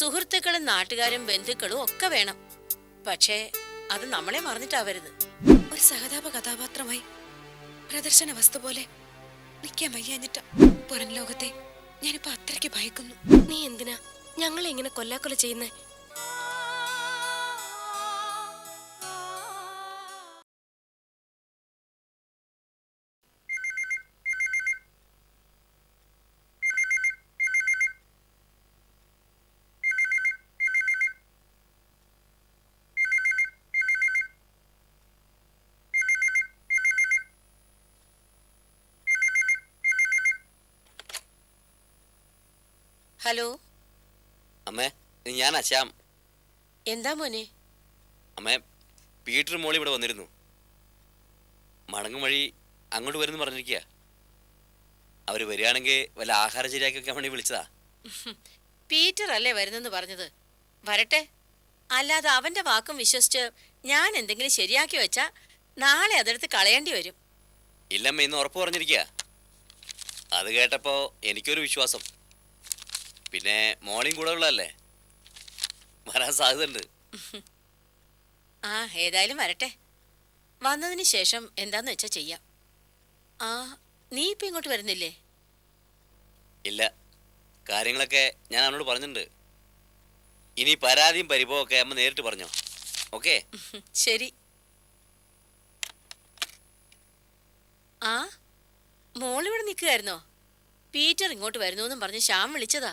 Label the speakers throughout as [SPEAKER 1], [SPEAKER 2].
[SPEAKER 1] സുഹൃത്തുക്കളും നാട്ടുകാരും ബന്ധുക്കളും ഒക്കെ വേണം. പക്ഷേ അത് നമ്മളെ മറന്നിട്ടാവരുത്.
[SPEAKER 2] ഒരു സഹതാപ കഥാപാത്രമായി പ്രദർശന വസ്തു പോലെ നിൽക്കാൻ വയ്യാഞ്ഞിട്ട പുറം ലോകത്തെ ഞാനിപ്പോ അത്രയ്ക്ക് ഭയക്കുന്നു.
[SPEAKER 3] നീ എന്തിനാ? ഞങ്ങളെ ഇങ്ങനെ കൊല്ലാക്കൊല ചെയ്യുന്നേ?
[SPEAKER 1] ഹലോ?
[SPEAKER 4] അമ്മേ ഇത് ഞാൻ അശാം
[SPEAKER 1] എന്താ മോനെ?
[SPEAKER 4] അമ്മേ പീറ്റർ മോളി ഇവിടെ വന്നിരുന്നു. മടങ്ങും വഴി അങ്ങോട്ട് വരുന്നു പറഞ്ഞിരിക്കുക അവർ വരികയാണെങ്കിൽ വല്ല ആഹാര ശരിയാക്കി വെക്കാൻ വേണ്ടി വിളിച്ചതാ
[SPEAKER 1] പീറ്റർ അല്ലേ വരുന്നെന്ന് പറഞ്ഞത്? വരട്ടെ. അല്ലാതെ അവന്റെ വാക്കും വിശ്വസിച്ച് ഞാൻ എന്തെങ്കിലും ശരിയാക്കി വെച്ചാ നാളെ അതെടുത്ത് കളയേണ്ടി വരും.
[SPEAKER 4] ഇല്ലമ്മ ഇന്ന് ഉറപ്പ് പറഞ്ഞിരിക്കുക അത് കേട്ടപ്പോ എനിക്കൊരു വിശ്വാസം. പിന്നെ മോളിയും കൂടെ ഉള്ളതല്ലേ? വരാൻ സാധ്യതയുണ്ട്.
[SPEAKER 1] ആ ഏതായാലും വരട്ടെ. വന്നതിന് ശേഷം എന്താന്ന് വെച്ചാ ചെയ്യാം. ആ നീ ഇപ്പൊ ഇങ്ങോട്ട് വരുന്നില്ലേ?
[SPEAKER 4] ഇല്ല. കാര്യങ്ങളൊക്കെ ഞാൻ അവനോട് പറഞ്ഞിട്ടുണ്ട്. ഇനി പരാതിയും പരിഭവം ഒക്കെ അമ്മ നേരിട്ട് പറഞ്ഞോ. ഓക്കേ?
[SPEAKER 1] ശരി. ആ മോളിവിടെ നിൽക്കുകയായിരുന്നോ? പീറ്റർ ഇങ്ങോട്ട് വരുന്നു എന്നും പറഞ്ഞ് ശ്യാം വിളിച്ചതാ.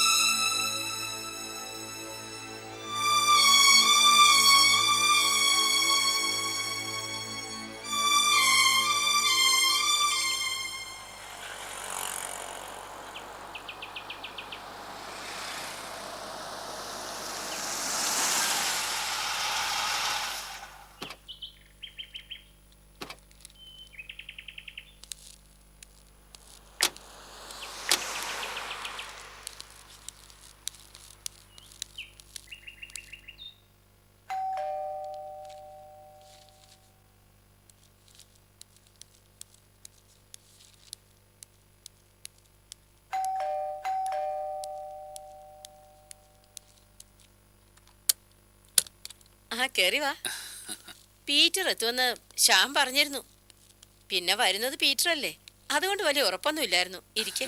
[SPEAKER 1] കേറി വാ. പീറ്റർ എത്തുമെന്ന് ശ്യാം പറഞ്ഞിരുന്നു. പിന്നെ വരുന്നത് പീറ്റർ അല്ലേ അതുകൊണ്ട് വലിയ ഉറപ്പൊന്നും ഇല്ലായിരുന്നു ഇരിക്കെ.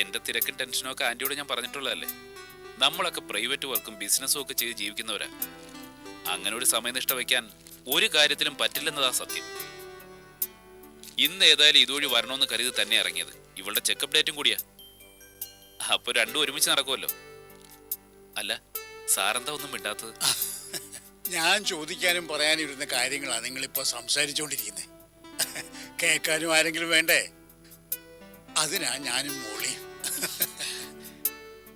[SPEAKER 5] എന്റെ തിരക്കും ടെൻഷനും ഒക്കെ ആന്റിയോട് ഞാൻ പറഞ്ഞിട്ടുള്ളതല്ലേ? നമ്മളൊക്കെ പ്രൈവറ്റ് വർക്കും ബിസിനസ്സും ഒക്കെ ചെയ്ത് ജീവിക്കുന്നവരാ. അങ്ങനെ ഒരു സമയനിഷ്ഠ വയ്ക്കാൻ ഒരു കാര്യത്തിലും പറ്റില്ലെന്നതാ സത്യം. ഇന്ന് ഏതായാലും ഇതുവഴി വരണമെന്ന് കരുതി തന്നെ ഇറങ്ങിയത്. ഇവളുടെ ചെക്കപ്പ് ഡേറ്റും കൂടിയാ. അപ്പൊ രണ്ടും ഒരുമിച്ച് നടക്കുമല്ലോ അല്ല സാറെന്താ ഒന്നും മിണ്ടാത്തത്?
[SPEAKER 6] ഞാൻ ചോദിക്കാനും പറയാനും ഇരുന്ന കാര്യങ്ങളാണ് നിങ്ങൾ ഇപ്പൊ സംസാരിച്ചുകൊണ്ടിരിക്കുന്നത് കേൾക്കാനും ആരെങ്കിലും വേണ്ടേ? അതിനാ ഞാനും മോളി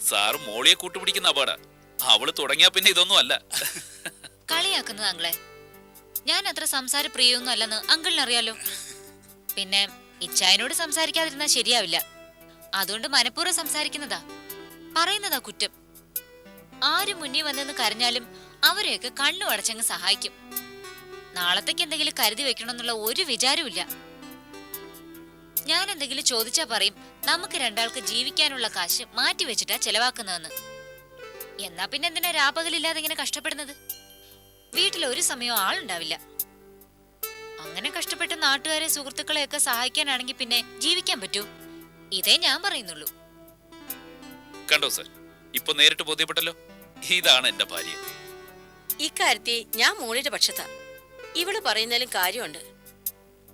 [SPEAKER 5] സാറ് മോളിയെ കൂട്ടുപിടിക്കുന്ന അപാടാ അവൾ തുടങ്ങിയാ പിന്നെ ഇതൊന്നും അല്ല.
[SPEAKER 7] കളിയാക്കുന്നത് അങ്ങളെ ഞാൻ അത്ര സംസാര പ്രിയൊന്നും അല്ലെന്ന് അങ്കിളിനറിയാലോ. പിന്നെ ഇച്ചായനോട് സംസാരിക്കാതിരുന്നാ ശരിയാവില്ല. അതുകൊണ്ട് മനഃപൂർവം സംസാരിക്കുന്നതാ. പറയുന്നതാ കുറ്റം. ആര് മുന്നിൽ വന്നെന്ന് കരഞ്ഞാലും അവരെയൊക്കെ കണ്ണു അടച്ചങ്ങ് സഹായിക്കും. നാളത്തേക്ക് എന്തെങ്കിലും കരുതി വെക്കണമെന്നുള്ള ഒരു വിചാരവുമില്ല. ഞാൻ എന്തെങ്കിലും ചോദിച്ചാ പറയും നമുക്ക് രണ്ടാൾക്ക് ജീവിക്കാനുള്ള കാശ് മാറ്റി വെച്ചിട്ടാ ചെലവാക്കുന്നതെന്ന്. എന്നാ പിന്നെ എന്തിനാ രാപകലില്ലാതെ ഇങ്ങനെ കഷ്ടപ്പെടുന്നത്? വീട്ടിൽ ഒരു സമയവും ആളുണ്ടാവില്ല. അങ്ങനെ കഷ്ടപ്പെട്ട് നാട്ടുകാരെ സുഹൃത്തുക്കളെയൊക്കെ സഹായിക്കാനാണെങ്കിൽ പിന്നെ ജീവിക്കാൻ പറ്റൂ. ഇതേ ഞാൻ പറയുന്നുള്ളൂ.
[SPEAKER 5] കണ്ടോ സർ? ഇപ്പൊ നേരിട്ട് ബോധ്യപ്പെട്ടല്ലോ? ഇതാണ് എന്റെ ഭാര്യ.
[SPEAKER 1] ഇക്കാര്യത്തിൽ ഞാൻ മോളിയുടെ പക്ഷത്താ. ഇവൾ പറയുന്നാലും കാര്യമുണ്ട്.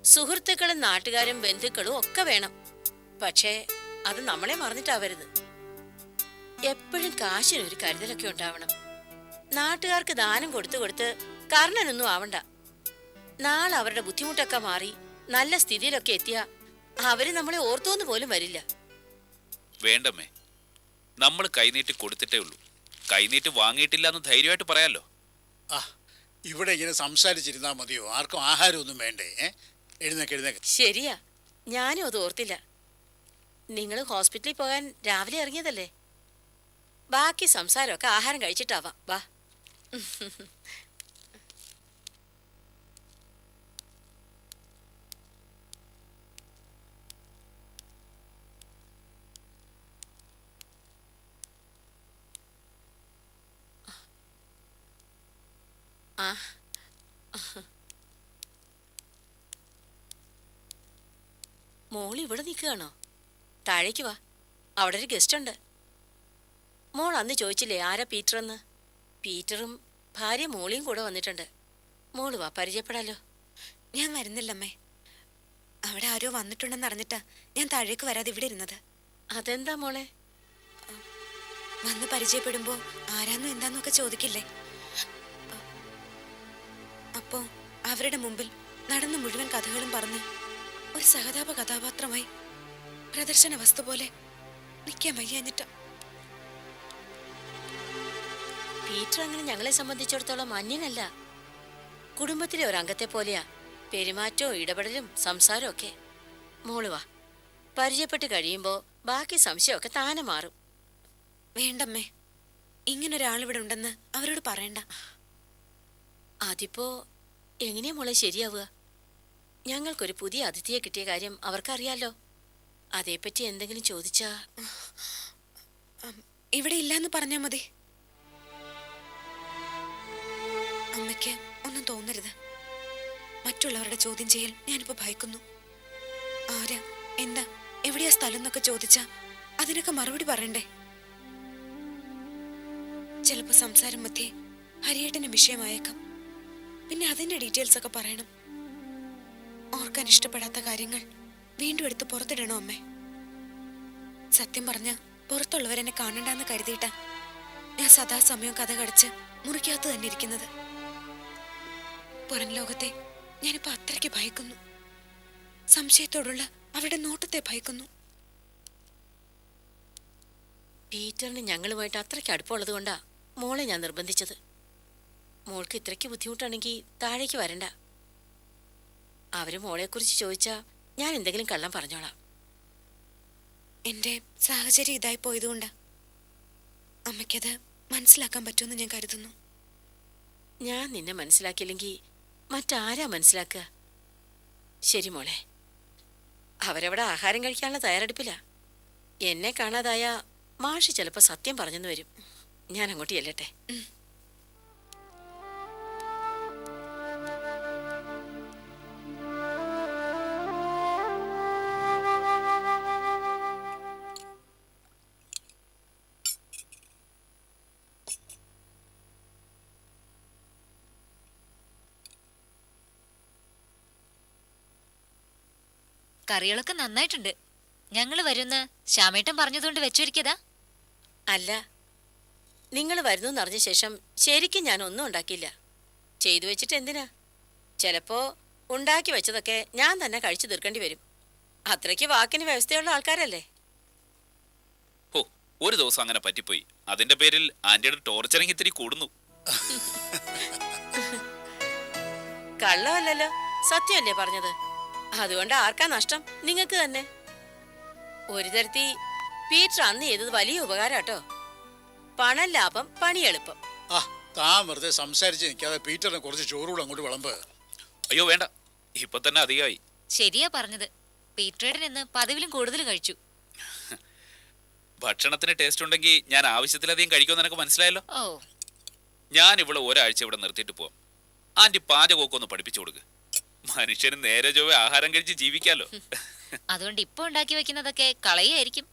[SPEAKER 1] സുഹൃത്തുക്കളും നാട്ടുകാരും ബന്ധുക്കളും ഒക്കെ വേണം. പക്ഷേ അത് നമ്മളെ മറന്നിട്ടാവരുത്. എപ്പോഴും കാശിനൊരു കരുതലൊക്കെ ഉണ്ടാവണം. നാട്ടുകാർക്ക് ദാനം കൊടുത്തു കൊടുത്ത് കർണനൊന്നും ആവണ്ട. നാളെ അവരുടെ ബുദ്ധിമുട്ടൊക്കെ മാറി നല്ല സ്ഥിതിയിലൊക്കെ എത്തിയ അവർ നമ്മളെ ഓർത്തോന്ന് പോലും വരില്ല.
[SPEAKER 5] വേണ്ടമ്മേ. നമ്മൾ കൈനീട്ടി കൊടുത്തിട്ടേ ഉള്ളൂ. കൈനീട്ടി വാങ്ങിയിട്ടില്ല എന്ന് ധൈര്യമായിട്ട് പറയാലോ.
[SPEAKER 6] ആ ഇവിടെ ഇങ്ങനെ സംസാരിച്ചിരുന്നാ മതിയോ? ആർക്കും ആഹാരമൊന്നും വേണ്ടേ എഴുന്നേക്ക് എഴുന്നേക്ക്.
[SPEAKER 1] ശരിയാ. ഞാനും അത് ഓർത്തില്ല. നിങ്ങൾ ഹോസ്പിറ്റലിൽ പോകാൻ രാവിലെ ഇറങ്ങിയതല്ലേ? ബാക്കി സംസാരമൊക്കെ ആഹാരം കഴിച്ചിട്ടാവാം. വാ. ആ. മോൾ ഇവിടെ നിൽക്കുകയാണോ? താഴേക്ക് വാ. അവിടെ ഒരു ഗസ്റ്റ് ഉണ്ട്. മോൾ അന്ന് ചോദിച്ചില്ലേ ആരാ പീറ്റർ എന്ന് പീറ്ററും ഭാര്യ മോളിയും കൂടെ വന്നിട്ടുണ്ട്. മോൾ വാ പരിചയപ്പെടാലോ.
[SPEAKER 8] ഞാൻ വരുന്നില്ലമ്മേ. അവിടെ ആരോ വന്നിട്ടുണ്ടെന്ന് അറിഞ്ഞിട്ടാ ഞാൻ താഴേക്ക് വരാതെ ഇവിടെ ഇരുന്നത്.
[SPEAKER 1] അതെന്താ മോളെ?
[SPEAKER 8] വന്ന് പരിചയപ്പെടുമ്പോ ആരാന്നും എന്താന്നൊക്കെ ചോദിക്കില്ലേ? അപ്പോ അവരുടെ മുമ്പിൽ നടന്ന മുഴുവൻ കഥകളും പറഞ്ഞ് ഒരു സഹതാപ കഥാപാത്രമായി പ്രദർശന വസ്തു പോലെ നിൽക്കാൻ വയ്യാഞ്ഞിട്ട.
[SPEAKER 1] പീറ്റർ അങ്ങനെ ഞങ്ങളെ സംബന്ധിച്ചിടത്തോളം അന്യനല്ല. കുടുംബത്തിലെ ഒരു അംഗത്തെ പോലെയാ. പെരുമാറ്റവും ഇടപെടലും സംസാരവും ഒക്കെ. മോളുവാ പരിചയപ്പെട്ട് കഴിയുമ്പോൾ ബാക്കി സംശയമൊക്കെ താനെ മാറും.
[SPEAKER 8] വേണ്ടമ്മേ. ഇങ്ങനൊരാളിവിടെ ഉണ്ടെന്ന് അവരോട് പറയണ്ട.
[SPEAKER 1] അതിപ്പോ എങ്ങനെയാ മോളെ ശരിയാവുക? ഞങ്ങൾക്കൊരു പുതിയ അതിഥിയെ കിട്ടിയ കാര്യം അവർക്കറിയാലോ. അതേപ്പറ്റി എന്തെങ്കിലും ചോദിച്ചാ?
[SPEAKER 8] ഇവിടെ ഇല്ലാന്ന് പറഞ്ഞാ മതി. അമ്മയ്ക്ക് ഒന്നും തോന്നരുത്. മറ്റുള്ളവരുടെ ചോദ്യം ചെയ്യൽ ഞാനിപ്പോ ഭയക്കുന്നു. ആരാ എന്താ എവിടെയാ സ്ഥലം എന്നൊക്കെ ചോദിച്ചാ അതിനൊക്കെ മറുപടി പറയണ്ടേ? ചിലപ്പോ സംസാരം മധ്യേ ഹരിയേട്ടന് വിഷയമായേക്കാം. പിന്നെ അതിന്റെ ഡീറ്റെയിൽസ് ഒക്കെ പറയണം. ഓർക്കാൻ ഇഷ്ടപ്പെടാത്ത കാര്യങ്ങൾ വീണ്ടും എടുത്ത് പുറത്തിടണോ അമ്മേ? സത്യം പറഞ്ഞ പുറത്തുള്ളവരെന്നെ കാണണ്ടെന്ന് കരുതിയിട്ടാ ഞാൻ സദാസമയം കഥ കടിച്ച് മുറിക്കകത്ത് തന്നെ ഇരിക്കുന്നത്. പുറം ലോകത്തെ ഞാനിപ്പോ അത്രയ്ക്ക് ഭയക്കുന്നു. സംശയത്തോടുള്ള അവരുടെ നോട്ടത്തെ ഭയക്കുന്നു.
[SPEAKER 1] പീറ്ററിന് ഞങ്ങളുമായിട്ട് അത്രയ്ക്ക് അടുപ്പമുള്ളത് കൊണ്ടാ മോളെ ഞാൻ നിർബന്ധിച്ചത്. മോൾക്ക് ഇത്രയ്ക്ക് ബുദ്ധിമുട്ടാണെങ്കിൽ താഴേക്ക് വരണ്ട. അവർ മോളെക്കുറിച്ച് ചോദിച്ചാ ഞാൻ എന്തെങ്കിലും കള്ളം പറഞ്ഞോളാം.
[SPEAKER 8] എന്റെ സാഹചര്യം ഇതായി പോയതുകൊണ്ടാ. അമ്മയ്ക്കത് മനസ്സിലാക്കാൻ പറ്റുമെന്ന് ഞാൻ കരുതുന്നു.
[SPEAKER 1] ഞാൻ നിന്നെ മനസ്സിലാക്കിയില്ലെങ്കിൽ മറ്റാരാ മനസ്സിലാക്കുക? ശരി മോളെ. അവരവിടെ ആഹാരം കഴിക്കാനുള്ള തയ്യാറെടുപ്പില്ല എന്നെ കാണാതായ മാഷി ചിലപ്പോൾ സത്യം പറഞ്ഞെന്ന് വരും. ഞാൻ അങ്ങോട്ട് ചെല്ലട്ടെ.
[SPEAKER 7] കറികളൊക്കെ നന്നായിട്ടുണ്ട്. ഞങ്ങൾ വരുന്ന് ശ്യാമേട്ടൻ പറഞ്ഞതുകൊണ്ട് വെച്ചൊരുക്കിയതാ.
[SPEAKER 1] അല്ല നിങ്ങൾ വരുന്നു എന്നറിഞ്ഞ ശേഷം ശരിക്കും ഞാൻ ഒന്നും ഉണ്ടാക്കിയില്ല. ചെയ്തു വെച്ചിട്ട് എന്തിനാ? ചിലപ്പോ ഉണ്ടാക്കി വെച്ചതൊക്കെ ഞാൻ തന്നെ കഴിച്ചു തീർക്കേണ്ടി വരും. അത്രയ്ക്ക് വാക്കിന് വ്യവസ്ഥയുള്ള ആൾക്കാരല്ലേ?
[SPEAKER 5] ഓ ഒരു ദിവസം അങ്ങനെ പറ്റിപ്പോയി. അതിന്റെ പേരിൽ ആന്റിയുടെ ടോർച്ചറിങ് ഇത്തിരി കൂടുന്നു.
[SPEAKER 1] കള്ളമല്ലല്ലോ സത്യമല്ലേ പറഞ്ഞത്? അതുകൊണ്ട് ആർക്കാ നഷ്ടം? നിങ്ങൾക്ക് തന്നെ. ഒരു തരത്തി പീറ്റർ അന്ന് ചെയ്തത് വലിയ ഉപകാരം കേട്ടോ പണം ലാഭം പണി എളുപ്പം.
[SPEAKER 6] ആ താൻ വെറുതെ സംസാരിച്ച് നിൽക്കാതെ പീറ്ററിനെ കുറച്ച് ചോറൂടെ അങ്ങോട്ട് വിളമ്പ്.
[SPEAKER 5] അയ്യോ വേണ്ട. ഇപ്പൊ തന്നെ അധികമായി.
[SPEAKER 7] ശരിയാ പറഞ്ഞത്. പീറ്ററേടൻ ഇന്ന് പതിവിലും കൂടുതൽ കഴിച്ചു.
[SPEAKER 5] ഭക്ഷണത്തിന് ടേസ്റ്റ് ഉണ്ടെങ്കിൽ ഞാൻ ആവശ്യത്തിലധികം കഴിക്കുമെന്ന് എനിക്ക് മനസ്സിലായല്ലോ?
[SPEAKER 7] ഓ.
[SPEAKER 5] ഞാൻ ഇവിടെ ഒരാഴ്ച ഇവിടെ നിർത്തിയിട്ട് പോവാം. ആന്റി പാചകമൊക്കെ ഒന്ന് പഠിപ്പിച്ചു കൊടുക്ക്. മനുഷ്യന് നേരെ ചൊവ്വെ ആഹാരം കഴിച്ച് ജീവിക്കാലോ.
[SPEAKER 7] അതുകൊണ്ട് ഇപ്പൊ ഉണ്ടാക്കി വെക്കുന്നതൊക്കെ കളയായിരിക്കും.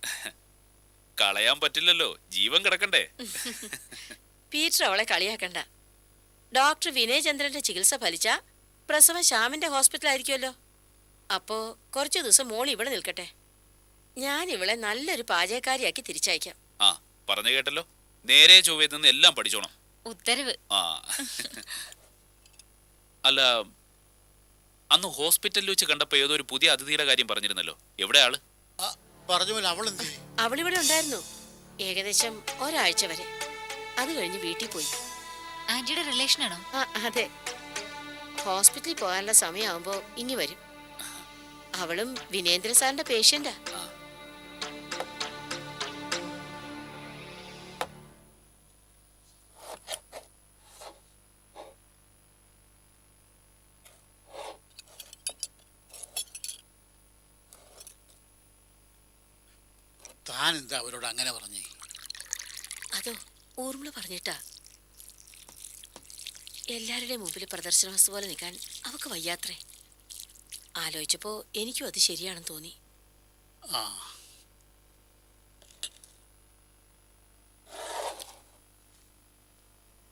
[SPEAKER 5] കളയാൻ പറ്റില്ലല്ലോ. ജീവൻ കിടക്കണ്ടേ.
[SPEAKER 1] പീറ്റർ അവളെ കളിയാക്കണ്ട. ഡോക്ടർ വിനയചന്ദ്രന്റെ ചികിത്സ ഫലിച്ച പ്രസവം ശ്യാമിന്റെ ഹോസ്പിറ്റലായിരിക്കുമല്ലോ. അപ്പോ കുറച്ചു ദിവസം മോൾ ഇവിടെ നിൽക്കട്ടെ. ഞാൻ ഇവളെ നല്ലൊരു പാചകക്കാരിയാക്കി തിരിച്ചയക്കാം.
[SPEAKER 5] ആ പറഞ്ഞു കേട്ടല്ലോ. നേരെ ചൊവ്വയിൽ നിന്ന് എല്ലാം പഠിച്ചോണം.
[SPEAKER 7] ഉത്തരവ്.
[SPEAKER 5] ആ. അല്ല അന്ന് ഹോസ്പിറ്റലിൽ വെച്ച് കണ്ടപ്പോ ഏതോ ഒരു പുതിയ അതിഥിയുടെ കാര്യം പറഞ്ഞിരുന്നല്ലോ. എവിടെ ആൾ?
[SPEAKER 6] ആ പറഞ്ഞ?
[SPEAKER 1] അവളിവിടെ ഉണ്ടായിരുന്നു. ഏകദേശം ഒരാഴ്ച വരെ. അത് കഴിഞ്ഞ് വീട്ടിൽ പോയി.
[SPEAKER 7] ആന്റിയുടെ റിലേഷൻ
[SPEAKER 1] ആ അതെ. ഹോസ്പിറ്റലിൽ പോകാനുള്ള സമയമാകുമ്പോ ഇനി വരും. അവളും വിനേന്ദ്ര സാറിന്റെ പേഷ്യന്റാ
[SPEAKER 6] താൻ എന്താ അവരോട് അങ്ങനെ പറഞ്ഞേ?
[SPEAKER 1] അതോ ഊർമിള പറഞ്ഞിട്ടാ? എല്ലാവരുടെയും മുമ്പിൽ പ്രദർശന വസ്തു പോലെ നിൽക്കാൻ അവക്ക് വയ്യാത്രേ. ആലോചിച്ചപ്പോ എനിക്കും അത് ശരിയാണെന്ന് തോന്നി.
[SPEAKER 6] ആ.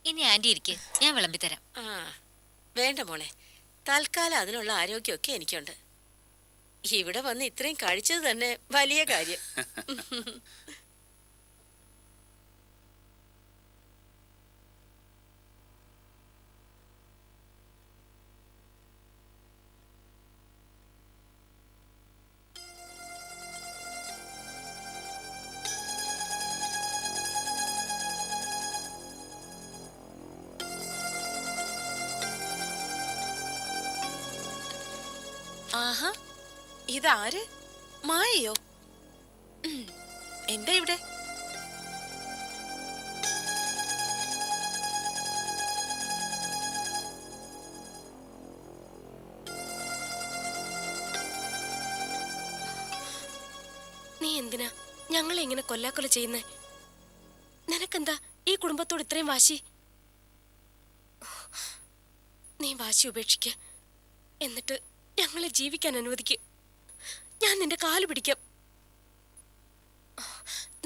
[SPEAKER 7] ഇനി ആന്റി ഇരിക്കെ. ഞാൻ വിളമ്പിത്തരാം.
[SPEAKER 1] ആ. വേണ്ട മോളെ. തൽക്കാലം അതിനുള്ള ആരോഗ്യമൊക്കെ എനിക്കുണ്ട്. ഇവിടെ വന്ന് ഇത്രയും കഴിച്ചത് തന്നെ വലിയ കാര്യം.
[SPEAKER 2] ആഹാ. ഇതാര്? മായയോ? എന്താ ഇവിടെ?
[SPEAKER 3] നീ എന്തിനാ ഞങ്ങളെ ഇങ്ങനെ കൊല്ലാക്കൊല ചെയ്യുന്നേ? നിനക്കെന്താ ഈ കുടുംബത്തോട് ഇത്രയും വാശി? നീ വാശി ഉപേക്ഷിക്ക. എന്നിട്ട് ഞങ്ങളെ ജീവിക്കാൻ അനുവദിക്ക്. ഞാൻ നിന്റെ കാൽ പിടിക്കാം.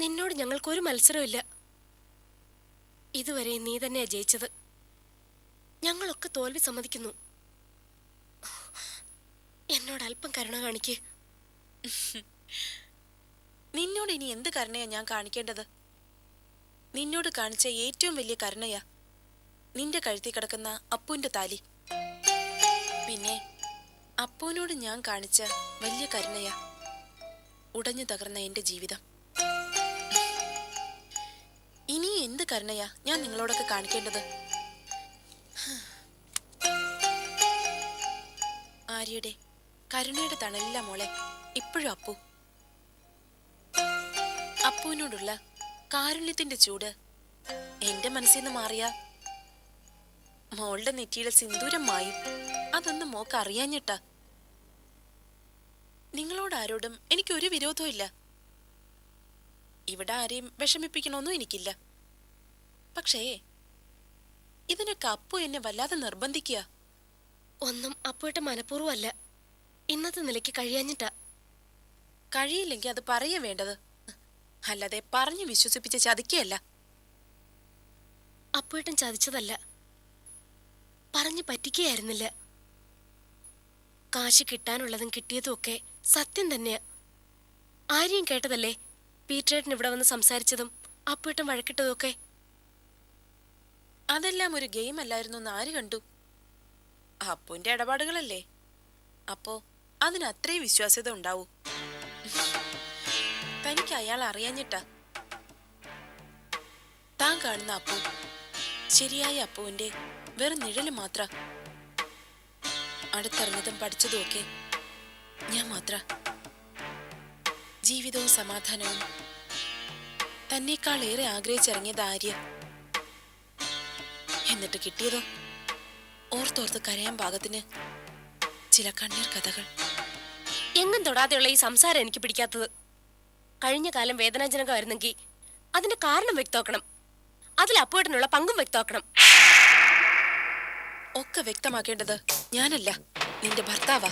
[SPEAKER 3] നിന്നോട് ഞങ്ങൾക്കൊരു മത്സരമില്ല ഇതുവരെ നീ തന്നെയാ ജയിച്ചത്. ഞങ്ങളൊക്കെ തോൽവി സമ്മതിക്കുന്നു. എന്നോട് അല്പം കരുണ കാണിക്ക്.
[SPEAKER 2] നിന്നോട് ഇനി എന്ത് കരുണയാ ഞാൻ കാണിക്കേണ്ടത്? നിന്നോട് കാണിച്ച ഏറ്റവും വലിയ കരുണയാ നിന്റെ കഴുത്തി കിടക്കുന്ന അപ്പുവിന്റെ താലി. പിന്നെ അപ്പുവിനോട് ഞാൻ കാണിച്ച വലിയ കരുണയാ ഉടഞ്ഞു തകർന്ന എന്റെ ജീവിതം. ഇനി എന്ത് കരുണയാ ഞാൻ നിങ്ങളോടൊക്കെ കാണിക്കേണ്ടത്? ആര്യയുടെ കരുണയുടെ തണലില്ല മോളെ ഇപ്പോഴും അപ്പു. അപ്പുവിനോടുള്ള കാരുണ്യത്തിന്റെ ചൂട് എന്റെ മനസ്സിൽ നിന്ന് മാറിയ മോളുടെ നെറ്റിയിലെ സിന്ദൂരം മായും. അതൊന്നും മോക്ക് അറിയാഞ്ഞിട്ടാ നിങ്ങളോട് ആരോടും എനിക്കൊരു വിരോധവും ഇല്ല. ഇവിടെ ആരെയും വിഷമിപ്പിക്കണമെന്നും എനിക്കില്ല. പക്ഷേ ഇതിനൊക്കെ അപ്പു എന്നെ വല്ലാതെ നിർബന്ധിക്കുക
[SPEAKER 3] ഒന്നും അപ്പുവേട്ട മനഃപൂർവമല്ല. ഇന്നത്തെ നിലയ്ക്ക് കഴിയാഞ്ഞിട്ടാ.
[SPEAKER 2] കഴിയില്ലെങ്കിൽ അത് പറയാൻ വേണ്ടത്. അല്ലാതെ പറഞ്ഞു വിശ്വസിപ്പിച്ച് ചതിക്കുകയല്ല.
[SPEAKER 3] അപ്പുവേട്ടൻ ചതിച്ചതല്ല. പറഞ്ഞു പറ്റിക്കുകയായിരുന്നില്ല. കാശ് കിട്ടാനുള്ളതും കിട്ടിയതും ഒക്കെ സത്യം തന്നെയാ. ആരെയും കേട്ടതല്ലേ? പീറ്റേട്ടൻ ഇവിടെ വന്ന് സംസാരിച്ചതും അപ്പോയിട്ടും വഴക്കിട്ടതും ഒക്കെ
[SPEAKER 2] അതെല്ലാം ഒരു ഗെയിം അല്ലായിരുന്നു എന്ന് ആര് കണ്ടു? അപ്പുവിന്റെ ഇടപാടുകളല്ലേ? അപ്പോ അതിന് അത്രയും വിശ്വാസ്യത ഉണ്ടാവൂ? തനിക്ക് അയാൾ അറിയാഞ്ഞിട്ടാ. താൻ കാണുന്ന അപ്പു ശരിയായ അപ്പുവിന്റെ വെറും നിഴൽ മാത്ര. അടുത്തറിഞ്ഞതും പഠിച്ചതും ഒക്കെ ഞാൻ മാത്ര. ജീവിതവും സമാധാനവും തന്നെക്കാൾ ഏറെ ആഗ്രഹിച്ചിറങ്ങിയത് ആര്യ. എന്നിട്ട് കിട്ടിയതോ? ഓർത്തോർത്ത് കരയാൻ പാകത്തിന് ചില കണ്ണീർ കഥകൾ.
[SPEAKER 3] എങ്ങും തൊടാതെയുള്ള ഈ സംസാരം എനിക്ക് പിടിക്കാത്തത്. കഴിഞ്ഞ കാലം വേദനാജനകമായിരുന്നെങ്കിൽ അതിന്റെ കാരണം വ്യക്തമാക്കണം. അതിൽ അപ്പോഴത്തിനുള്ള പങ്കും വ്യക്തമാക്കണം.
[SPEAKER 2] ഒക്കെ വ്യക്തമാക്കേണ്ടത് ഞാനല്ല നിന്റെ ഭർത്താവാ.